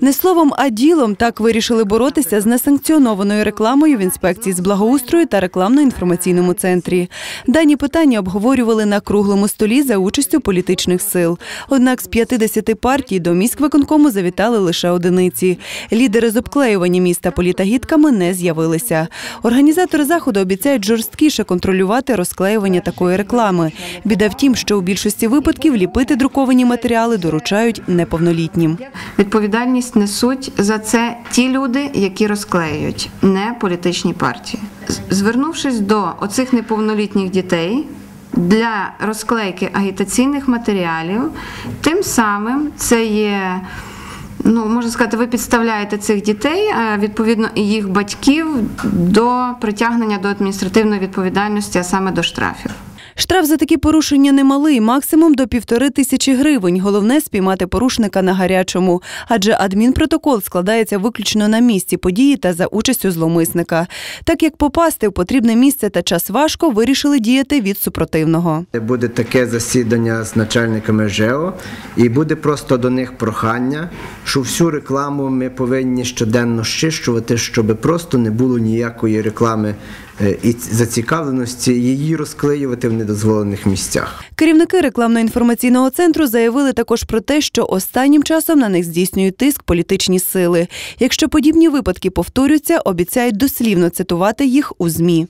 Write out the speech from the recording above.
Не словом, а ділом так вирішили боротися з несанкціонованою рекламою в інспекції з благоустрою та рекламно-інформаційному центрі. Дані питання обговорювали на круглому столі за участю політичних сил. Однак з 50 партій до міськвиконкому завітали лише одиниці. Лідери з обклеювання міста політагітками не з'явилися. Організатори заходу обіцяють жорсткіше контролювати розклеювання такої реклами. Біда в тім, що у більшості випадків ліпити друковані матеріали доручають неповнолітнім. Відповідальність несуть за це ті люди, які розклеюють, не політичні партії. Звернувшись до оцих неповнолітніх дітей для розклейки агітаційних матеріалів, тим самим це є. Ну, можна сказати, ви підставляєте цих дітей, відповідно і їх батьків до притягнення до адміністративної відповідальності, а саме до штрафів. Штраф за такі порушення немалий, максимум до півтори тисячі гривень. Головне спіймати порушника на гарячому, адже адмінпротокол складається виключно на місці події та за участю зловмисника. Так як попасти в потрібне місце та час важко, вирішили діяти від супротивного. Буде таке засідання з начальниками ЖЕО, і буде просто до них прохання, що всю рекламу ми повинні щоденно щищувати, щоб просто не було ніякої реклами і зацікавленості її розклеювати в недозволених місцях. Керівники рекламно-інформаційного центру заявили також про те, що останнім часом на них здійснюють тиск політичні сили. Якщо подібні випадки повторюються, обіцяють дослівно цитувати їх у змі.